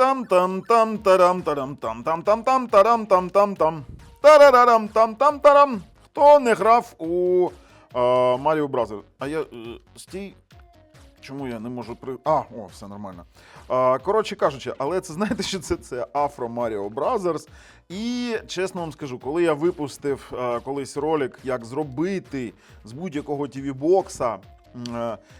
там там там тарам тарам там там там там тарам там там там тарарарам там там тарам. Хто не грав у Маріо Бразер? А я е, стій. Чому я не можу при. А, о, все нормально. А, коротше кажучи, але це знаєте, що це, це Afro Mario Brothers. І чесно вам скажу, коли я випустив е, колись ролик, як зробити з будь-якого м, е,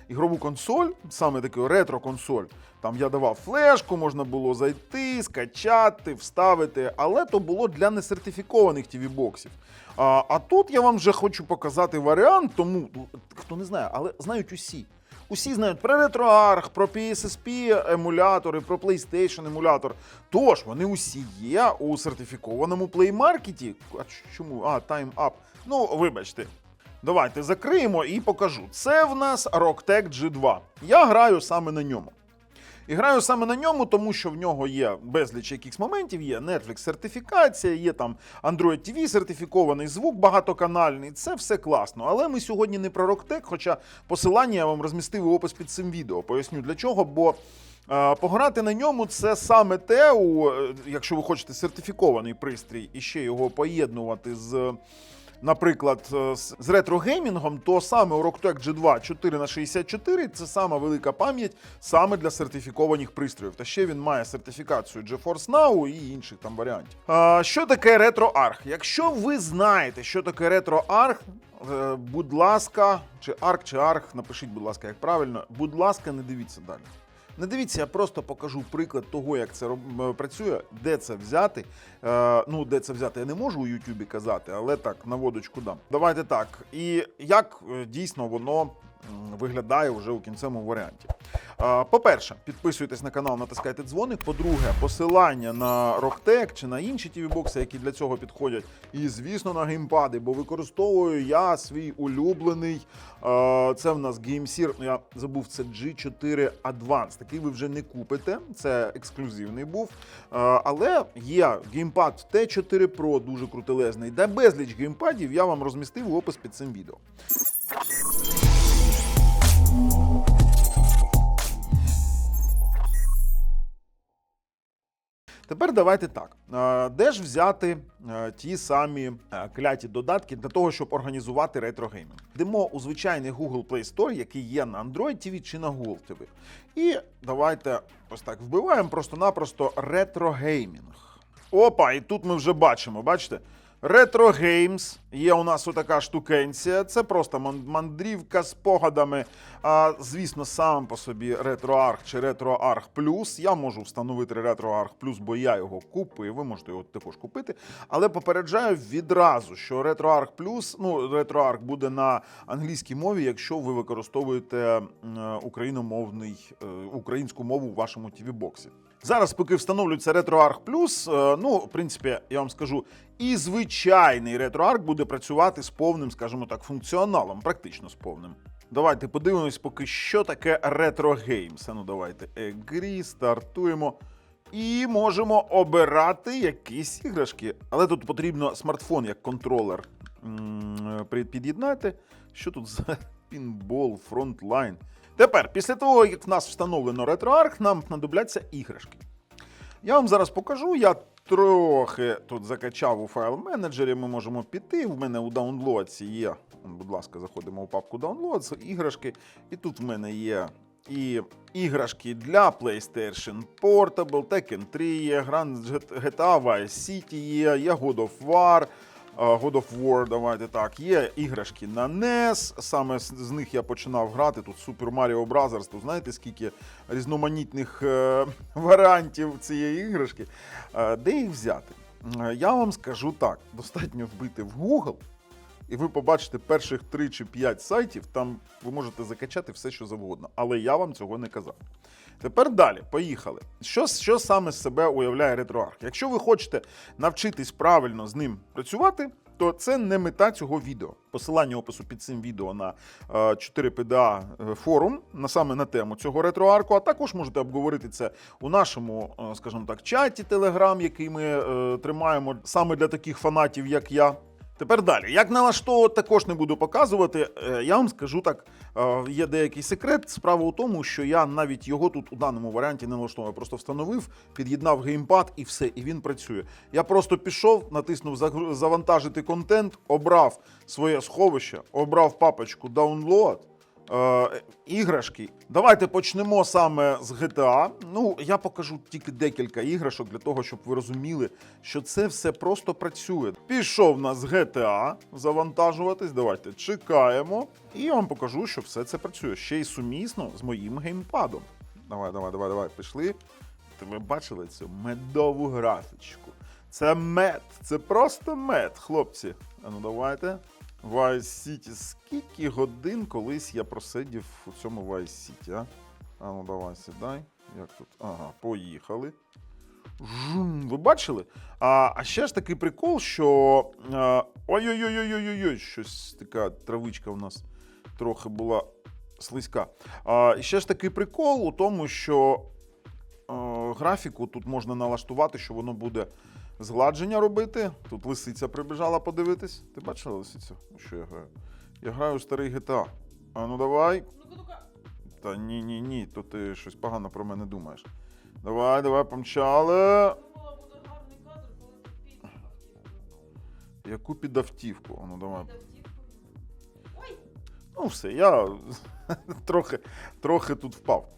ігрову консоль, саме таку ретро-консоль. Там я давав флешку, можна було зайти, скачати, вставити, але то було для несертифікованих TV-боксів. А, а тут я вам вже хочу показати варіант, тому ну, хто не знає, але знають усі. Усі знають про RetroArch, про PSSP емулятори, про PlayStation емулятор. Тож вони усі є у сертифікованому Play Market. А чому? А, Time Up. Ну, вибачте. Давайте закриємо і покажу. Це в нас Rocktech G2. Я граю саме на ньому. І граю саме на ньому, тому що в нього є безліч якихось моментів, є Netflix сертифікація, є там Android TV сертифікований звук багатоканальний. Це все класно. Але ми сьогодні не про Rocktech, хоча посилання я вам розмістив у опис під цим відео. Поясню для чого, бо. е, Пограти на ньому це саме те, е, якщо ви хочете сертифікований пристрій і ще його поєднувати з, наприклад, е, з ретро-геймінгом, то саме у Rocktech G2 4 на 64 це сама велика пам'ять саме для сертифікованих пристроїв. Та ще він має сертифікацію GeForce Now і інших там варіантів. А, що таке RetroArch? Якщо ви знаєте, що таке RetroArch, е, будь ласка, чи Arc, чи Arch, напишіть, будь ласка, як правильно, будь ласка, не дивіться далі. Не дивіться, я просто покажу приклад того, як це працює, де це взяти. Е, ну, де це взяти, я не можу у Ютубі казати, але так, наводочку дам. Давайте так. І як е, дійсно воно виглядає вже у кінцевому варіанті. По-перше, підписуйтесь на канал, натискайте дзвоник. По-друге, посилання на Rocktech чи на інші TV-бокси, які для цього підходять. І, звісно, на геймпади, бо використовую я свій улюблений. Це в нас GameSear, ну я забув, це G4 Advance. Такий ви вже не купите, це ексклюзивний був. Але є геймпад T4 Pro, дуже крутелезний. Де безліч геймпадів я вам розмістив у опис під цим відео. Тепер давайте так. Де ж взяти е, ті самі е, кляті додатки для того, щоб організувати ретрогеймінг? Йдемо у звичайний Google Play Store, який є на Android TV чи на Google TV. І давайте ось так вбиваємо просто-напросто ретрогеймінг. Опа, і тут ми вже бачимо, бачите? Retro Games є у нас отака штукенція. Це просто мандрівка з погадами. А, звісно, сам по собі RetroArch чи RetroArch Plus. Я можу встановити RetroArch Plus, бо я його купив. Ви можете його також купити. Але попереджаю відразу, що RetroArch Plus, ну RetroArch буде на англійській мові, якщо ви використовуєте е, україномовний е, українську мову в вашому tv боксі Зараз, поки встановлюється RetroArch Plus, е, ну, в принципі, я вам скажу, і звичайний RetroArch буде працювати з повним, скажімо так, функціоналом, практично з повним. Давайте подивимось, поки що таке Games. А Ну давайте Agree, стартуємо. І можемо обирати якісь іграшки. Але тут потрібно смартфон як контролер під'єднати. Що тут за пінбол, фронтлайн? Тепер, після того, як в нас встановлено RetroArch, нам знадобляться іграшки. Я вам зараз покажу. Я трохи тут закачав у файл менеджері. Ми можемо піти. В мене у даунлоадці є. Будь ласка, заходимо у папку Downloads, іграшки. І тут в мене є і іграшки для PlayStation Portable, Tekken 3 є, Grand GTA Vice City є, є God of War. God of War, давайте так. Є іграшки на NES. Саме з них я починав грати. Тут Super Mario Bros. Тут знаєте, скільки різноманітних е, варіантів цієї іграшки. Е, де їх взяти? Е, Я вам скажу так: достатньо вбити в Google, і ви побачите перших 3 чи 5 сайтів, там ви можете закачати все, що завгодно. Але я вам цього не казав. Тепер далі, поїхали. Що, що саме з себе уявляє RetroArch? Якщо ви хочете навчитись правильно з ним працювати, то це не мета цього відео. Посилання опису під цим відео на е, 4 PDA е, форум, на саме на тему цього ретроарку, а також можете обговорити це у нашому, е, скажімо так, чаті Telegram, який ми е, тримаємо саме для таких фанатів, як я. Тепер далі. Як налаштовувати, також не буду показувати. Е, Я вам скажу так: е, є деякий секрет. Справа у тому, що я навіть його тут у даному варіанті не налаштовував. Просто встановив, під'єднав геймпад і все, і він працює. Я просто пішов, натиснув завантажити контент, обрав своє сховище, обрав папочку Download. Е, іграшки. Давайте почнемо саме з GTA. Ну, я покажу тільки декілька іграшок для того, щоб ви розуміли, що це все просто працює. Пішов у нас GTA завантажуватись. Давайте чекаємо. І я вам покажу, що все це працює. Ще й сумісно з моїм геймпадом. Давай, давай, давай, давай, пішли. Ви бачили цю медову графічку? Це мед, це просто мед, хлопці. А ну давайте. Vice City. Скільки годин колись я просидів у цьому Vice City, а? А ну давай, сідай. Як тут? Ага, поїхали. Жум, ви бачили? А, а ще ж такий прикол, що. Ой-ой-ой-ой-ой-ой, щось така травичка у нас трохи була слизька. А, ще ж такий прикол у тому, що графіку тут можна налаштувати, що воно буде згладження робити. Тут лисиця прибіжала подивитись. Ти бачила лисицю? Ну, Що я граю? Я граю у старий GTA. А ну давай. Та ні, ні, ні, то ти щось погано про мене думаєш. Давай, давай, помчали. Яку під автівку? Ну давай. Ой! Ну, все, я трохи, трохи тут впав.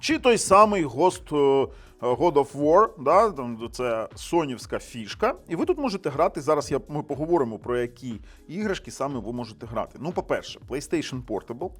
Чи той самий Ghost е, God of War, да, це сонівська фішка. І ви тут можете грати. Зараз я, ми поговоримо про які іграшки саме ви можете грати. Ну, по-перше, PlayStation Portable,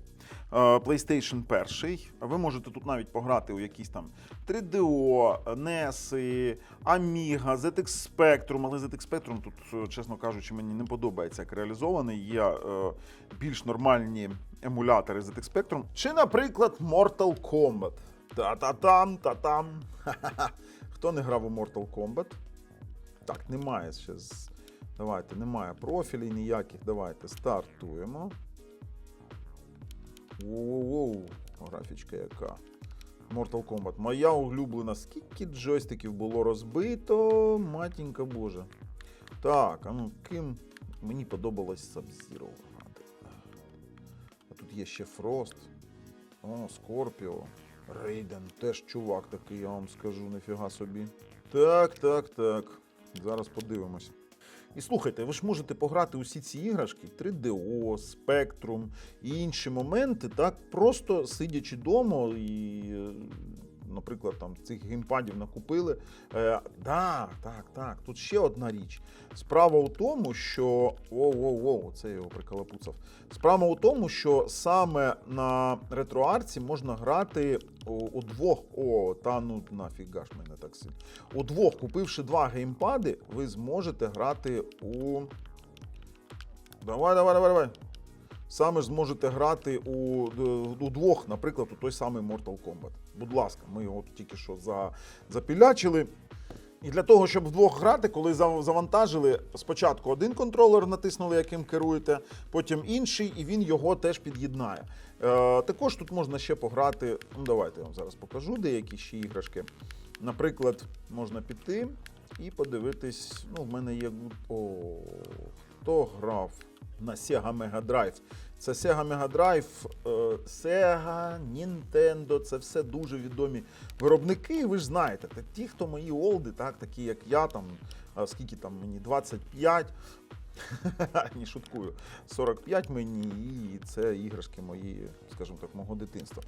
PlayStation 1. Ви можете тут навіть пограти у якісь там 3DO, NES, Amiga, ZX Spectrum, але ZX Spectrum тут, е, чесно кажучи, мені не подобається як реалізований. Є е, більш нормальні емулятори ZX Spectrum. Чи, наприклад, Mortal Kombat. Та-та-там, та-там. Хто не грав у Mortal Kombat? Так, немає ще. Давайте, немає профілів ніяких. Давайте стартуємо. Воу-воу-воу. Графічка яка. Mortal Kombat. Моя улюблена. Скільки джойстиків було розбито, матінка Божа. Так, а ну ким мені подобалось Sub-Zero грати. А тут є ще Фрост. О, Скорпіо. Рейден. Теж чувак такий, я вам скажу, нифіга собі. Так, так, так. Зараз подивимось. І слухайте, ви ж можете пограти усі ці іграшки 3DO, Spectrum і інші моменти, так просто сидячи вдома і, е, наприклад, там цих геймпадів накупили. Е, да, так, так. Тут ще одна річ. Справа у тому, що. Воу-воу-воу, це його приколопуцав. Справа у тому, що саме на ретроарці можна грати у, двох. О, та ну нафіга ж мене так сильно. У двох, купивши два геймпади, ви зможете грати у. Давай, давай, давай, давай. Саме ж зможете грати у, у двох, наприклад, у той самий Mortal Kombat. Будь ласка, ми його тільки що за, запілячили. І для того, щоб вдвох грати, коли завантажили, спочатку один контролер натиснули, яким керуєте, потім інший, і він його теж під'єднає. Е, також тут можна ще пограти. Ну, давайте я вам зараз покажу деякі ще іграшки. Наприклад, можна піти і подивитись. Ну, в мене є. О, хто грав на Sega Mega Drive? Це Sega Mega Drive, е, Sega, Nintendo, це все дуже відомі виробники. Ви ж знаєте, ті, хто мої олди, так, такі як я, там, скільки там мені 25. Ні, шуткую. 45 мені, і це іграшки мої, скажімо так, мого дитинства.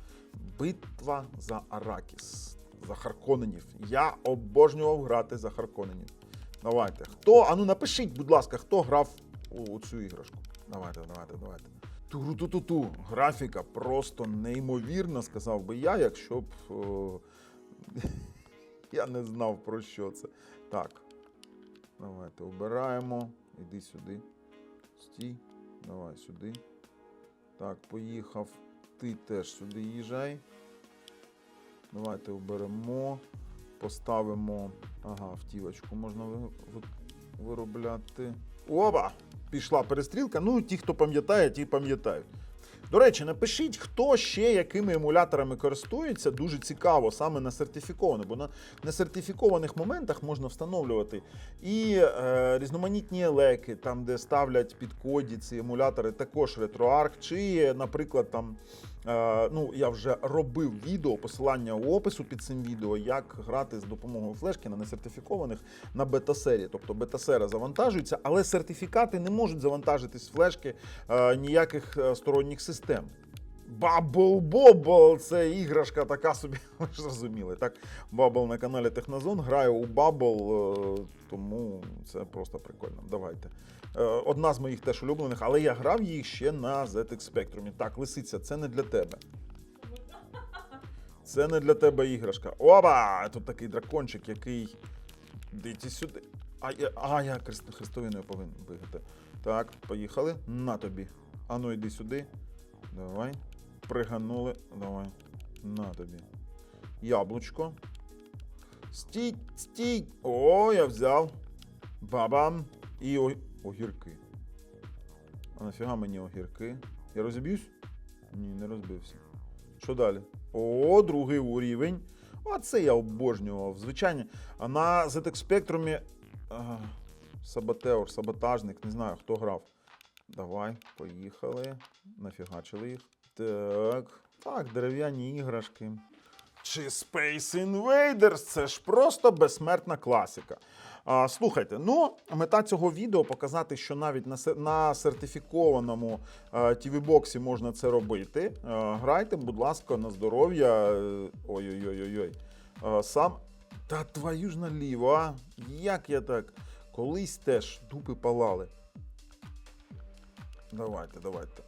Битва за Аракіс, за Харконенів. Я обожнював грати за Харконенів. Давайте. Хто? Ану напишіть, будь ласка, хто грав у цю іграшку. Давайте, давайте, давайте. Ту-ту-ту-ту. Графіка просто неймовірна, сказав би я, якщо б о, я не знав про що це. Так. Давайте обираємо. Іди сюди. Стій. Давай сюди. Так, поїхав. Ти теж сюди їжджай. Давайте оберемо. Поставимо. Ага, втівочку можна ви- ви- виробляти. Оба! Пішла перестрілка. Ну, ті, хто пам'ятає, ті пам'ятають. До речі, напишіть, хто ще якими емуляторами користується. Дуже цікаво, саме на сертифікованих, бо на несертифікованих моментах можна встановлювати і е, різноманітні елеки, там, де ставлять під коді ці емулятори, також RetroArch, чи, наприклад, там. Е, ну, я вже робив відео, посилання у опису під цим відео, як грати з допомогою флешки на несертифікованих на бета-сері. Тобто бета-сера завантажується, але сертифікати не можуть завантажитись флешки е, ніяких е, сторонніх систем. Bubble Bobble – це іграшка така собі, ви ж зрозуміли. Так, Bubble на каналі Технозон. Граю у Bubble, е, тому це просто прикольно. Давайте. Е, Одна з моїх теж улюблених, але я грав їх ще на ZX Spectrum. Так, лисиця, це не для тебе. Це не для тебе іграшка. Оба! Тут такий дракончик, який. Дивіться сюди. А я, а, я хрест- хрестовиною повинен бігати. Так, поїхали. На тобі. Ану, йди сюди. Давай. Приганули. Давай. На тобі. Яблучко. Стій, стій. О, я взяв. Бабам. І о... огірки. А нафіга мені огірки? Я розіб'юсь? Ні, не розбився. Що далі? О, другий рівень. Оце я обожнював. Звичайно, а на ZX Spectrum а, Саботеор, саботажник, не знаю, хто грав. Давай, поїхали. Нафігачили їх. Так. Так, дерев'яні іграшки. Чи Space Invaders? Це ж просто безсмертна класика. А, слухайте, ну мета цього відео показати, що навіть на, на сертифікованому tv боксі можна це робити. А, грайте, будь ласка, на здоров'я. Е, Ой-ой-ой-ой. Сам. Та твою ж наліво, а? Як я так? Колись теж дупи палали. Давайте, давайте.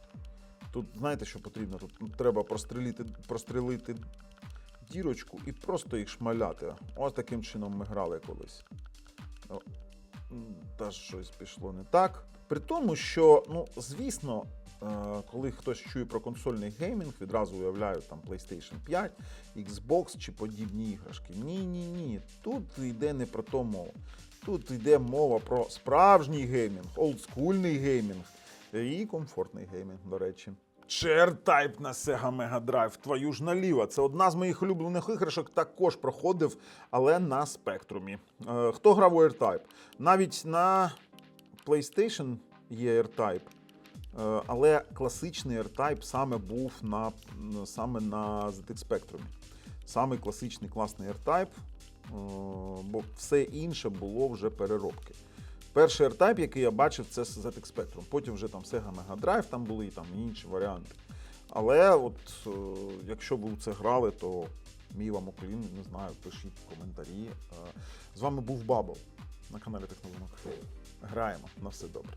Тут знаєте, що потрібно? Тут треба прострілити, прострілити дірочку і просто їх шмаляти. Ось таким чином ми грали колись. Та щось пішло не так. При тому, що, ну, звісно, е, коли хтось чує про консольний геймінг, відразу уявляють там PlayStation 5, Xbox чи подібні іграшки. Ні, ні, ні. Тут йде не про то мова. Тут йде мова про справжній геймінг, олдскульний геймінг і комфортний геймінг, до речі. Чер-тайп на Sega Mega Drive, твою ж наліво. Це одна з моїх улюблених іграшок, також проходив, але на спектрумі. Е, хто грав у R-Type? Навіть на PlayStation є R-Type, е, але класичний R-Type саме був на, саме на ZX Spectrum. Саме класичний класний R-Type, е, бо все інше було вже переробки. Перший R-Type, який я бачив, це ZX Spectrum. Потім вже там Sega Mega Drive, там були і інші варіанти. Але от е, якщо ви у це грали, то мій вам уклін, не знаю, пишіть коментарі. Е, з вами був Бабл на каналі Технології. Граємо на все добре.